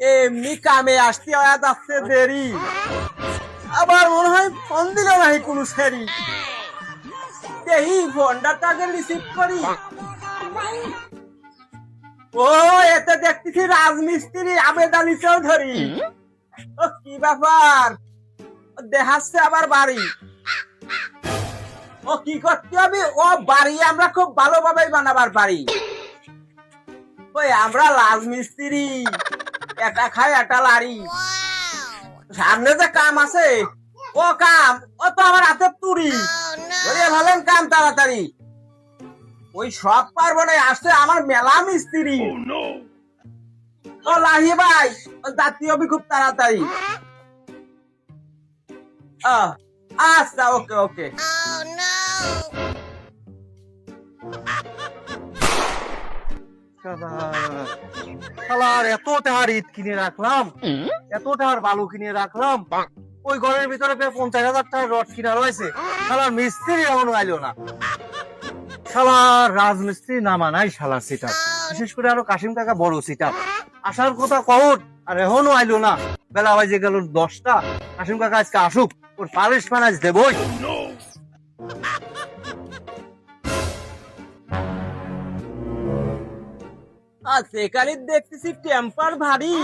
এমনি কামে আসতে যাচ্ছে দেরি। আবার মনে হয় ফোন দিল নাহি কোনো এই রিসিভ করি। ও, এতে দেখতেছি রাজমিস্ত্রি আবেদ চৌধুরী। ও, কি ব্যাপার? দেখাচ্ছে আবার বাড়ি। ও, কি করতে হবে? ও, বাড়ি আমরা খুব ভালোভাবে বানাবার পারি। ওই, আমরা রাজমিস্ত্রি। এটা খাই এটা লারি সামনে যে কাম আছে ও কাম ও তো আমার হাতে তুরি ধরিয়ে ভালেন কাম তাড়াতাড়ি। ওই সব পারব না আসছে আমার মেলা মিস্ত্রি। ও লাহি ভাই ও যাত্রী হবে খুব তাড়াতাড়ি। আহ, আচ্ছা ওকে ওকে। শালার এত টাকার ইট কিনে রাখলাম। এত টাকার বালু কিনে রাখলাম। ওই ঘরের ভিতরে প্রায় পঞ্চাশ হাজার টাকার রড কিনা রয়েছে। শালার মিস্ত্রি এমন আইলো না। শালার রাজমিস্ত্রি নামা নাই শালার সিটা বিশেষ করে আরও কাশিম কাকা বড় সিটা আসার কথা কখন আর এখনও আইলো না। বেলা বাজে গেল দশটা। কাশিম কাকা আজকে আসুক ওর পালিশ মানাজ দেবই। আর সেখানে দেখতেছি টেম্পার ভারী।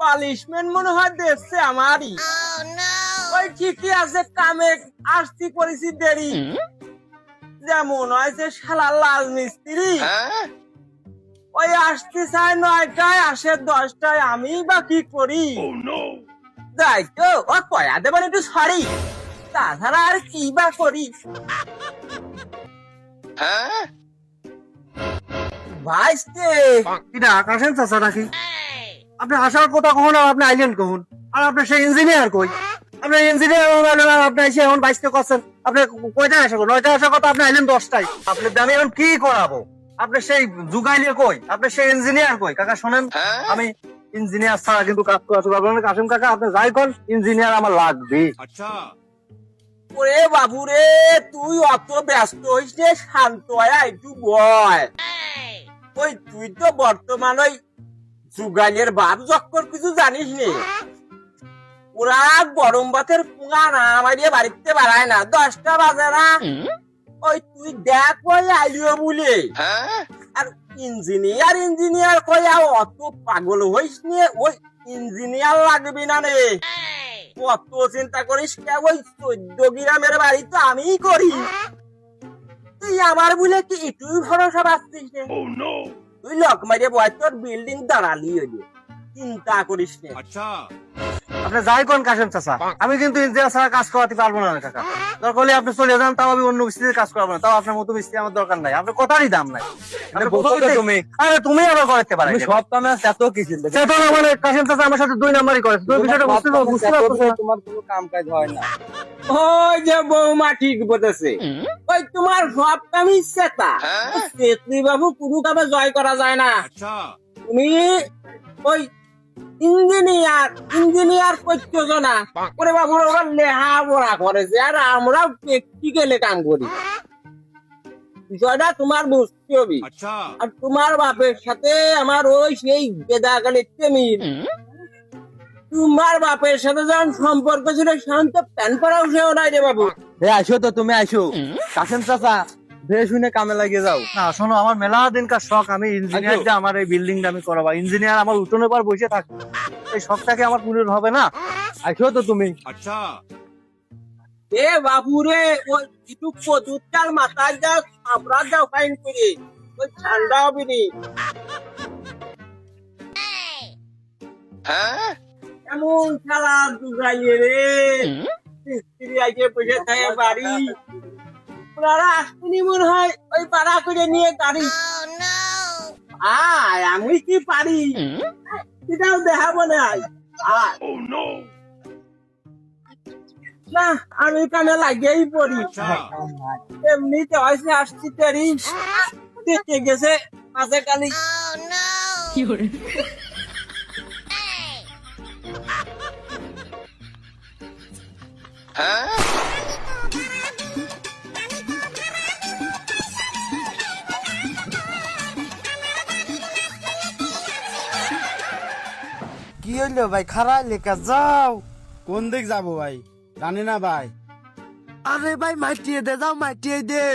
পালিশমেন্ট মনে হয় দেখছে আমারই। ওই ঠিকই আছে কামে আসছি করেছি দেরি। যেমন হয়েছে শালা লাল মিস্ত্রি। ওই আসতে চায় নয়টায় আসে দশটায় আমি বা কি করি? যাই তো ও কয়া দেবেন একটু সরি। তাছাড়া আর কি বা করি? ভাইস্তে এটা আকাশের চাষা নাকি? আপনি আসার কথা কখন আর আপনি আইলেন কখন? আর আপনি সেই ইঞ্জিনিয়ার কই? আপনার ইঞ্জিনিয়ার আপনি এসে এখন বাইশটা করছেন। আপনি কয়টায় আসা নয়টায় আসার কথা আপনি আইলেন দশটায়। আপনি আমি এখন কি করাবো? আপনি সেই যুগাইলে কই? আপনি সেই ইঞ্জিনিয়ার কই? কাকা শোনেন আমি ইঞ্জিনিয়ার ছাড়া কিন্তু কাজ করাতে পারব না। কাসিম কাকা আপনি যাই করেন ইঞ্জিনিয়ার আমার লাগবে। ওরে বাবু রে তুই অত ব্যস্ত হইস রে শান্ত হয়ে একটু বয় ওই তুই তো বর্তমান ওই যুগানের বাপ চক্কর কিছু জানিস নে? ওরা গরম ভাতের পুঙা না আমাদের বাড়িতে বাড়ায় না। দশটা বাজে না? ওই তুই দেখ ওই আইলিও বলে। আর ইঞ্জিনিয়ার ইঞ্জিনিয়ার কইয়া অত পাগল হইস নে? ওই ইঞ্জিনিয়ার লাগবে না রে কত চিন্তা করিস কে? ওই চোদ্দ গ্রামের বাড়ি তো আমিই করি। আমার বলে কি তুই ভরসা পাচ্ছিস রে? তুই লক মারিয়ে বয়স তোর বিল্ডিং দাঁড়ালি চিন্তা করিস নে। আপনি যাই কোন কাসেম চাচা আমি কিন্তু ইঞ্জিনিয়ার ছাড়া কাজ করাতে পারব না কাকা। দরকার হলে আপনি চলে যান তাও আমি অন্য মিস্ত্রির কাজ করাবো না। তাও আপনার মতো মিস্ত্রি আমার দরকার নাই। আপনার কথারই দাম নাই। বলছো তুমি। আরে তুমি আবার করাতে পারে সব কামে এত কি চিন্তা সেটা না মানে কাসেম চাচা আমার সাথে দুই নাম্বারই করেছে তুমি বিষয়টা বুঝতে পারছ বুঝতে পারছ না? তোমার কোনো কাম কাজ হয় না। ওই যে বৌমা ঠিক বলেছে। ওই তোমার সব কামই চেতনি বাবু কোনো কামে জয় করা যায় না। তুমি ওই ইঞ্জিনিয়ার ইঞ্জিনিয়ার করছ না ওরে বাবু ওরা লেহা পড়া করেছে আর আমরা প্র্যাকটিক্যালে কাম করি। বিষয়টা তোমার বুঝতে হবে। আর তোমার বাপের সাথে আমার ওই সেই বেদাকালে তেমিল তোমার বাপের সাথে যখন সম্পর্ক ছিল সেখান তো প্যান করাও সেও নাই রে বাবু। হে আসো তো তুমি আসো। কাসেম চাচা ভেবে শুনে কামে লাগিয়ে যাও। না শোনো আমার মেলা দিনকার শখ আমি ইঞ্জিনিয়ার যে আমার এই বিল্ডিংটা আমি করাবো। ইঞ্জিনিয়ার আমার উঠোনের পর বসে থাকব। এই শখটাকে আমার পূরণ হবে না? আসো তো তুমি। এ বাবু রে ওই একটু কদুরটার মাথায় যাও আমরা যাও ফাইন করি। ওই ঠান্ডা হবে নি এমন খেলা দুগাইয়ে রে। মিস্ত্রি আগে বসে থাকে বাড়ি। ওনারা আসতেনি মনে হয় ওই পাড়া করে নিয়ে গাড়ি। আয় আমি কি পারি? সেটাও দেখাবো না। আয়। না আমি কানে লাগিয়েই পড়ি। এমনিতে হয়েছে আসছি তেরি। দেখে গেছে মাঝে কালি। কি হইল ভাই? খারাপ লেখা যাও। কোন দিক যাব ভাই? জানি না ভাই। আরে ভাই মাটিয়ে দে যাও মাটিয়ে দে।